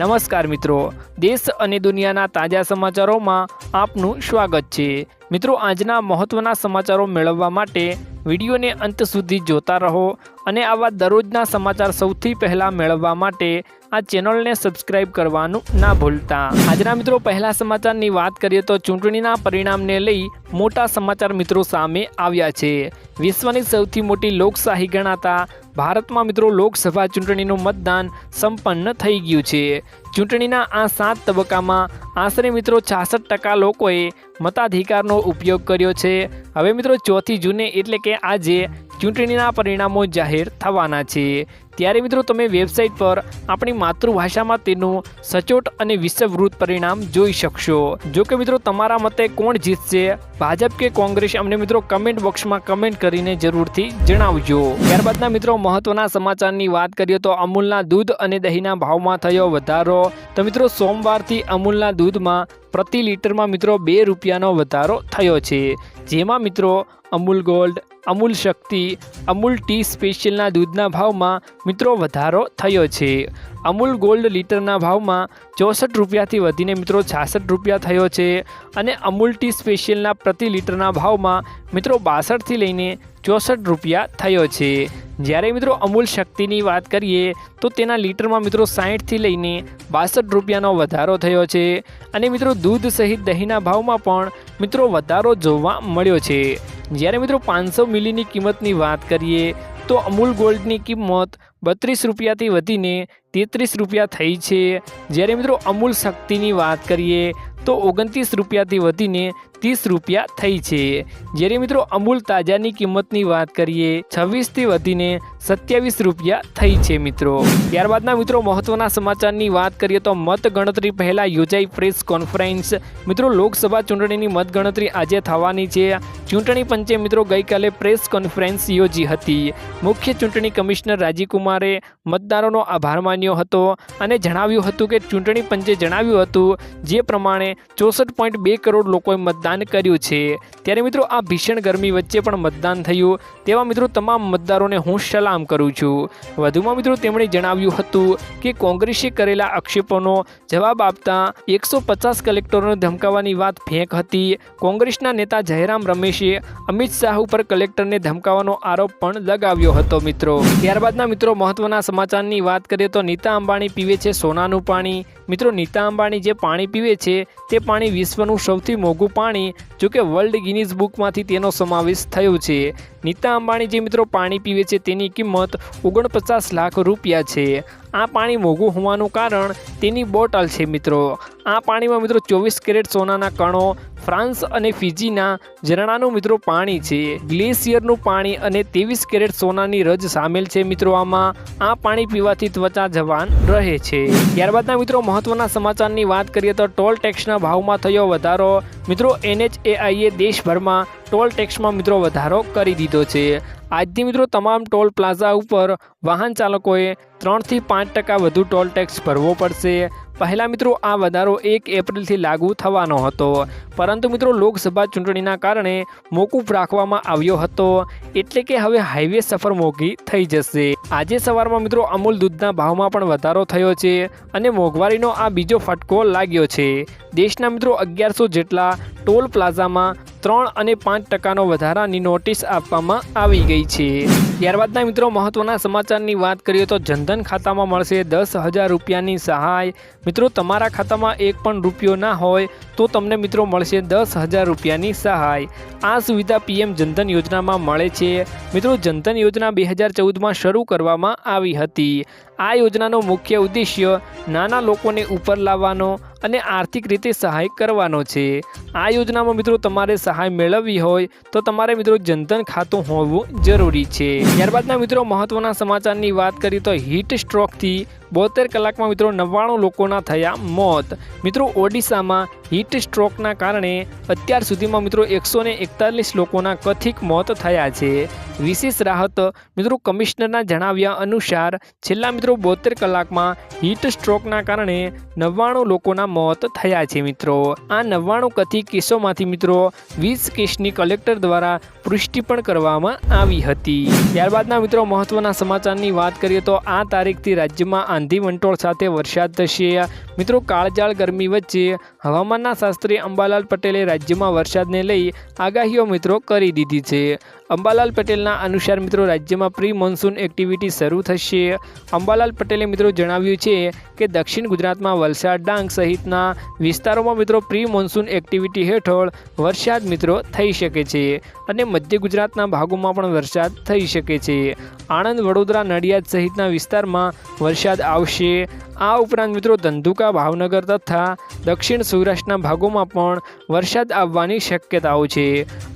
નમસ્કાર મિત્રો. દેશ અને દુનિયાના તાજા સમાચારોમાં આપનું સ્વાગત છે. મિત્રો, આજના મહત્ત્વના સમાચારો મેળવવા માટે વિડીયોને અંત સુધી જોતા રહો અને આવા દરરોજના સમાચાર સૌથી પહેલાં મેળવવા માટે આ ચેનલને સબસ્ક્રાઇબ કરવાનું ના ભૂલતા. આજના મિત્રો, પહેલા સમાચારની વાત કરીએ તો ચૂંટણીના પરિણામને લઈ મોટા સમાચાર મિત્રો સામે આવ્યા છે. વિશ્વની સૌથી મોટી લોકશાહી ગણાતા ભારતમાં મિત્રો લોકસભા ચૂંટણીનું મતદાન સંપન્ન થઈ ગયું છે. ચૂંટણીના આ સાત તબક્કામાં આશરે મિત્રો છાસઠ ટકા લોકોએ મતાધિકારનો ઉપયોગ કર્યો છે. હવે મિત્રો ચોથી જૂને એટલે કે આજે ચૂંટણીના પરિણામો જાહેર થવાના છે. ત્યારે મિત્રો તમે વેબસાઇટ પર આપણી માતૃભાષામાં તેનું સચોટ અને વિષવવૃત પરિણામ જોઈ શકશો. જો કે મિત્રો તમારા મતે કોણ જીતશે? ભાજપ કે કોંગ્રેસ? અમને મિત્રો કમેન્ટ બોક્સમાં કમેન્ટ કરીને જરૂરથી જણાવજો. ત્યારબાદના મિત્રો મહત્વના સમાચારની વાત કરીએ તો અમૂલના દૂધ અને દહીંના ભાવમાં થયો વધારો. તો મિત્રો સોમવારથી અમૂલના દૂધમાં પ્રતિ લીટરમાં મિત્રો બે રૂપિયાનો વધારો થયો છે. જેમાં મિત્રો અમૂલ ગોલ્ડ, અમૂલ શક્તિ, અમૂલ ટી સ્પેશિયલના દૂધના ભાવમાં મિત્રો, વધારો થયો છે. અમૂલ ગોલ્ડ લીટરના ભાવમાં ચોસઠ રૂપિયાથી વધીને મિત્રો છાસઠ રૂપિયા થયો છે અને અમૂલ ટી સ્પેશિયલના પ્રતિ લીટરના ભાવમાં મિત્રો બાસઠથી લઈને ચોસઠ રૂપિયા થયો છે. જ્યારે મિત્રો અમૂલ શક્તિની વાત કરીએ તો તેના લીટરમાં મિત્રો સાહીઠથી લઈને બાસઠ રૂપિયાનો વધારો થયો છે અને મિત્રો દૂધ સહિત દહીંના ભાવમાં પણ મિત્રો વધારો જોવા મળ્યો છે. જ્યારે મિત્રો પાંચસો મિલીની કિંમતની વાત કરીએ તો અમૂલ ગોલ્ડની કિંમત બત્રીસ રૂપિયાથી વધીને તેત્રીસ રૂપિયા થઈ છે. જ્યારે મિત્રો અમૂલ શક્તિની વાત કરીએ તો ઓગણત્રીસ રૂપિયાથી વધીને ત્રીસ રૂપિયા થઈ છે. જ્યારે મિત્રો અમૂલ તાજાની કિંમતની વાત કરીએ, છવ્વીસથી વધીને સત્યાવીસ રૂપિયા થઈ છે મિત્રો. ત્યારબાદના મિત્રો મહત્વના સમાચારની વાત કરીએ તો મતગણતરી પહેલાં યોજાઈ પ્રેસ કોન્ફરન્સ. મિત્રો લોકસભા ચૂંટણીની મતગણતરી આજે થવાની છે. ચૂંટણી પંચે મિત્રો ગઈકાલે પ્રેસ કોન્ફરન્સ યોજી હતી. મુખ્ય ચૂંટણી કમિશનર રાજીવકુમારે મતદારોનો આભાર માન્યો હતો અને જણાવ્યું હતું કે ચૂંટણી પંચે જણાવ્યું હતું જે પ્રમાણે ચોસઠ પોઈન્ટ બે કરોડ લોકોએ મતદાન કર્યું છે. ત્યારે મિત્રો આ ભીષણ ગરમી વચ્ચે પણ મતદાન થયું. તેવા મિત્રો તમામ મતદારોને હું સલામ કરું છું. વધુમાં મિત્રો તેમણે જણાવ્યું હતું કે કોંગ્રેસે કરેલા આક્ષેપોનો જવાબ આપતા એકસો પચાસ કલેક્ટરોને ધમકાવવાની વાત ફેંક હતી. કોંગ્રેસના નેતા જયરામ રમેશે અમિત શાહ ઉપર કલેક્ટરને ધમકાવવાનો આરોપ પણ લગાવ્યો હતો મિત્રો. ત્યારબાદના મિત્રો મહત્વના સમાચારની વાત કરીએ તો નીતા અંબાણી પીવે છે સોનાનું પાણી. મિત્રો નીતા અંબાણી જે પાણી પીવે છે તે પાણી વિશ્વનું સૌથી મોંઘું પાણી જો કે વર્લ્ડ ગિનીઝ બુકમાંથી તેનો સમાવેશ થયો છે. નીતા અંબાણી જે મિત્રો પાણી પીવે છે તેની કિંમત ઓગણપચાસ લાખ રૂપિયા છે. આ પાણી મોંઘું હોવાનું કારણ તેની બોટલ છે મિત્રો. આ પાણીમાં મિત્રો ચોવીસ કેરેટ સોનાના કણો ફ્રાન્સ અને ફિજીના ઝરણાનું મિત્રો પાણી છે. ગ્લેશિયરનું પાણી અને ત્રેવીસ કેરેટ સોનાની રજ સામેલ છે મિત્રો આમાં. આ પાણી પીવાથી ત્વચા જવાન રહે છે. ત્યારબાદના મિત્રો મહત્વના સમાચારની વાત કરીએ તો ટોલ ટેક્સના ભાવમાં થયો વધારો. મિત્રો એનએચએઆઈએ દેશભરમાં ટોલ ટેક્સમાં મિત્રો વધારો કરી દીધો છે. આજથી મિત્રો તમામ ટોલ પ્લાઝા ઉપર વાહન ચાલકોએ ત્રણથી પાંચ ટકા વધુ ટોલ ટેક્સ ભરવો પડશે. પહેલાં મિત્રો આ વધારો એક એપ્રિલથી લાગુ થવાનો હતો. પરંતુ મિત્રો લોકસભા ચૂંટણીના કારણે મોકૂફ રાખવામાં આવ્યો હતો. એટલે કે હવે હાઈવે સફર મોંઘી થઈ જશે. આજે સવારમાં મિત્રો અમૂલ દૂધના ભાવમાં પણ વધારો થયો છે અને મોંઘવારીનો આ બીજો ફટકો લાગ્યો છે. દેશના મિત્રો અગિયારસો જેટલા ટોલ પ્લાઝામાં ત્રણ અને પાંચ ટકાનો વધારાની નોટિસ આપવામાં આવી ગઈ છે. ત્યારબાદના મિત્રો મહત્વના સમાચારની વાત કરીએ તો જનધન ખાતામાં મળશે દસ હજાર રૂપિયાની સહાય. મિત્રો, તમારા ખાતામાં એક પણ રૂપિયો ના હોય તો તમને મિત્રો મળશે દસ હજાર રૂપિયાની સહાય. આ સુવિધા પીએમ જનધન યોજનામાં મળે છે. મિત્રો, જનધન યોજના બે હજાર ચૌદમાં શરૂ કરવામાં આવી હતી. આ યોજનાનો મુખ્ય ઉદ્દેશ્ય નાના લોકોને ઉપર લાવવાનો અને આર્થિક રીતે સહાય કરવાનો છે. આ યોજનામાં મિત્રો તમારે સહાય મેળવવી હોય તો તમારે મિત્રો જનધન ખાતું હોવું જરૂરી છે. ત્યારબાદના મિત્રો મહત્વના સમાચારની વાત કરીએ તો હીટ સ્ટ્રોકથી બોતેર કલાકમાં મિત્રો નવ્વાણું લોકોના થયા મોત. મિત્રો ઓડિશામાં હીટ સ્ટ્રોકના કારણે અત્યાર સુધીમાં મિત્રો એકસો એકતાલીસ લોકોના કથિત મોત થયા છે. વિશેષ રાહત મિત્રો કમિશનરના જણાવ્યા અનુસાર, છેલ્લા મિત્રો બોતેર કલાકમાં હીટ સ્ટ્રોકના કારણે નવ્વાણું લોકોના મોત થયા છે મિત્રો. આ નવ્વાણું કથિત કેસોમાંથી મિત્રો વીસ કેસની કલેક્ટર દ્વારા પુષ્ટિ પણ કરવામાં આવી હતી. ત્યારબાદના મિત્રો મહત્વના સમાચારની વાત કરીએ તો આ તારીખથી રાજ્યમાં આંધી વંટોળ સાથે વરસાદ થશે. મિત્રો કાળજાળ ગરમી વચ્ચે હવામાનના શાસ્ત્રી અંબાલાલ પટેલે રાજ્યમાં વરસાદને લઈ આગાહીઓ મિત્રો કરી દીધી છે. અંબાલાલ પટેલના અનુસાર મિત્રો રાજ્યમાં પ્રી મોન્સૂન એક્ટિવિટી શરૂ થશે. અંબાલાલ પટેલે મિત્રો જણાવ્યું છે કે દક્ષિણ ગુજરાતમાં વલસાડ ડાંગ સહિતના વિસ્તારોમાં મિત્રો પ્રી મોન્સૂન એક્ટિવિટી હેઠળ વરસાદ મિત્રો થઈ શકે છે અને મધ્ય ગુજરાતના ભાગોમાં પણ વરસાદ થઈ શકે છે. આણંદ, વડોદરા, નડિયાદ સહિતના વિસ્તારમાં વરસાદ આવશે. આ ઉપરાંત મિત્રો ધંધુકા, ભાવનગર તથા દક્ષિણ સૌરાષ્ટ્રના ભાગોમાં પણ વરસાદ આવવાની શક્યતાઓ છે.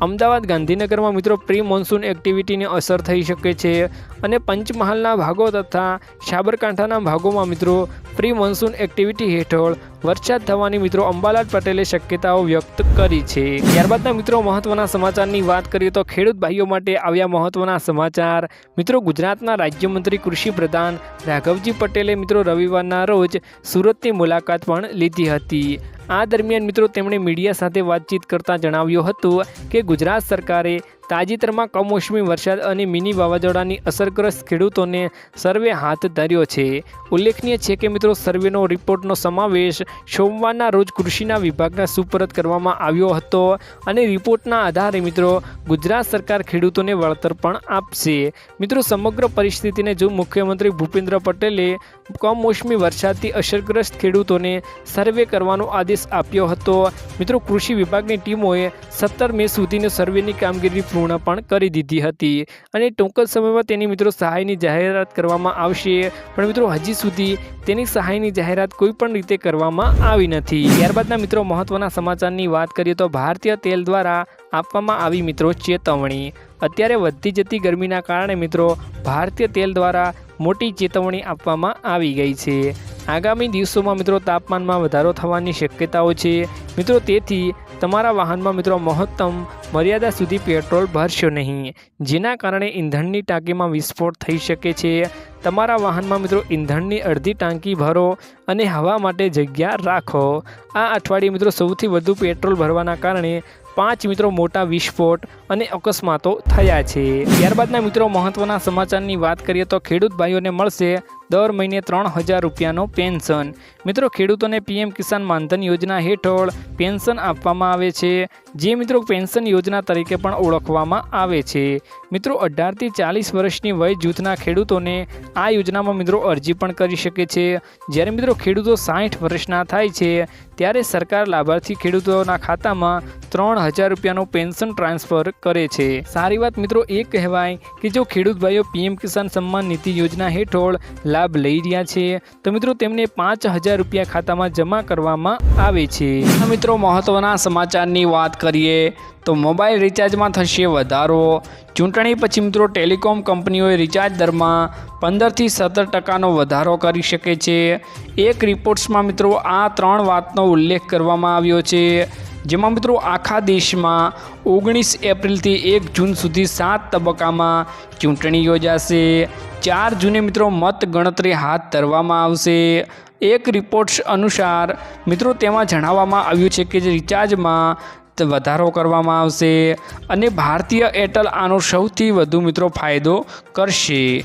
અમદાવાદ, ગાંધીનગરમાં મિત્રો પ્રી મોન્સૂન એક્ટિવિટીની અસર થઈ શકે છે. અને પંચમહાલના ભાગો તથા સાબરકાંઠાના ભાગોમાં મિત્રો પ્રી મોન્સૂન એક્ટિવિટી હેઠળ વરસાદ થવાની મિત્રો અંબાલાલ પટેલે શક્યતાઓ વ્યક્ત કરી છે. ત્યારબાદના મિત્રો મહત્વના સમાચારની વાત કરીએ તો ખેડૂત ભાઈઓ માટે આવ્યા મહત્વના સમાચાર. મિત્રો ગુજરાતના રાજ્યમંત્રી કૃષિ પ્રધાન રાઘવજી પટેલે મિત્રો રવિવારના રોજ સુરતની મુલાકાત પણ લીધી હતી. આ દરમિયાન મિત્રો તેમણે મીડિયા સાથે વાતચીત કરતાં જણાવ્યું હતું કે ગુજરાત સરકારે તાજેતરમાં કમોસમી વરસાદ અને મિની વાવાઝોડાની અસરગ્રસ્ત ખેડૂતોને સર્વે હાથ ધર્યો છે. ઉલ્લેખનીય છે કે મિત્રો, સર્વેનો રિપોર્ટનો સમાવેશ સોમવારના રોજ કૃષિના વિભાગના સુપરત કરવામાં આવ્યો હતો અને રિપોર્ટના આધારે મિત્રો, ગુજરાત સરકાર ખેડૂતોને વળતર પણ આપશે. મિત્રો, સમગ્ર પરિસ્થિતિને જો મુખ્યમંત્રી ભૂપેન્દ્ર પટેલે કમોસમી વરસાદથી અસરગ્રસ્ત ખેડૂતોને સર્વે કરવાનો આદેશ આપ્યો હતો, મિત્રો, કૃષિ વિભાગની ટીમોએ સત્તર મે સુધીની સર્વેની કામગીરી પૂર્ણ પણ કરી દીધી હતી અને ટૂંક સમયમાં તેની મિત્રો, સહાયની જાહેરાત કરવામાં આવશે. પણ મિત્રો, હજી સુધી તેની સહાયની જાહેરાત કોઈ પણ રીતે કરવામાં આવી નથી. ત્યારબાદના મિત્રો, મહત્વના સમાચારની વાત કરીએ તો ભારતીય તેલ દ્વારા આપવામાં આવી મિત્રો, ચેતવણી. અત્યારે વધતી જતી ગરમીના કારણે મિત્રો, ભારતીય તેલ દ્વારા મોટી ચેતવણી આપવામાં આવી ગઈ છે. આગામી દિવસોમાં મિત્રો, તાપમાનમાં વધારો થવાની શક્યતાઓ છે. મિત્રો, તેથી તમારા વાહનમાં મિત્રો મહત્તમ મર્યાદા સુધી પેટ્રોલ ભરશો નહીં. જેના કારણે ઈંધણની ટાંકીમાં વિસ્ફોટ થઈ શકે છે. તમારા વાહનમાં મિત્રો ઈંધણની અડધી ટાંકી ભરો અને હવા માટે જગ્યા રાખો. આ અઠવાડિયે મિત્રો સૌથી વધુ પેટ્રોલ ભરવાના કારણે પાંચ મિત્રો મોટા વિસ્ફોટ અને અકસ્માતો થયા છે. ત્યારબાદના મિત્રો મહત્વના સમાચારની વાત કરીએ તો ખેડૂત ભાઈઓને મળશે દર મહિને ત્રણ હજાર રૂપિયાનો પેન્શન. મિત્રો, ખેડૂતોને પીએમ કિસાન માનધન યોજના હેઠળ પેન્શન આપવામાં આવે છે, જે મિત્રો પેન્શન યોજના તરીકે પણ ઓળખવામાં આવે છે. મિત્રો, અઢારથી ચાલીસ વર્ષની વય જૂથના ખેડૂતોને આ યોજનામાં મિત્રો અરજી પણ કરી શકે છે. જ્યારે મિત્રો ખેડૂતો સાઠ વર્ષના થાય છે, ત્યારે સરકાર લાભાર્થી ખેડૂતોના ખાતામાં ત્રણ હજાર રૂપિયાનું પેન્શન ટ્રાન્સફર કરે છે. સારી વાત મિત્રો એ કહેવાય કે જો ખેડૂત ભાઈઓ પીએમ કિસાન સન્માન નિધિ યોજના હેઠળ લાભ લઈ રહ્યા છે. તો મિત્રો, તેમને પાંચ હજાર રૂપિયા ખાતામાં જમા કરવામાં આવે છે. મિત્રો, મહત્વના સમાચારની વાત કરીએ તો મોબાઈલ રિચાર્જમાં થશે વધારો. ચૂંટણી પછી મિત્રો, ટેલિકોમ કંપનીઓએ રિચાર્જ દરમાં પંદરથી સત્તર ટકાનો વધારો કરી શકે છે. એક રિપોર્ટ્સમાં મિત્રો, આ ત્રણ વાતનો ઉલ્લેખ કરવામાં આવ્યો છે. જેમાં મિત્રો આખા દેશમાં ઓગણીસ એપ્રિલથી એક જૂન સુધી સાત તબક્કામાં ચૂંટણી યોજાશે. ચાર જૂને મિત્રો મત ગણતરી હાથ ધરવામાં આવશે. એક રિપોર્ટ્સ અનુસાર મિત્રો તેમાં જણાવવામાં આવ્યું છે કે જે રિચાર્જમાં વધારો કરવામાં આવશે અને ભારતીય એરટેલ આનો સૌથી વધુ મિત્રો ફાયદો કરશે.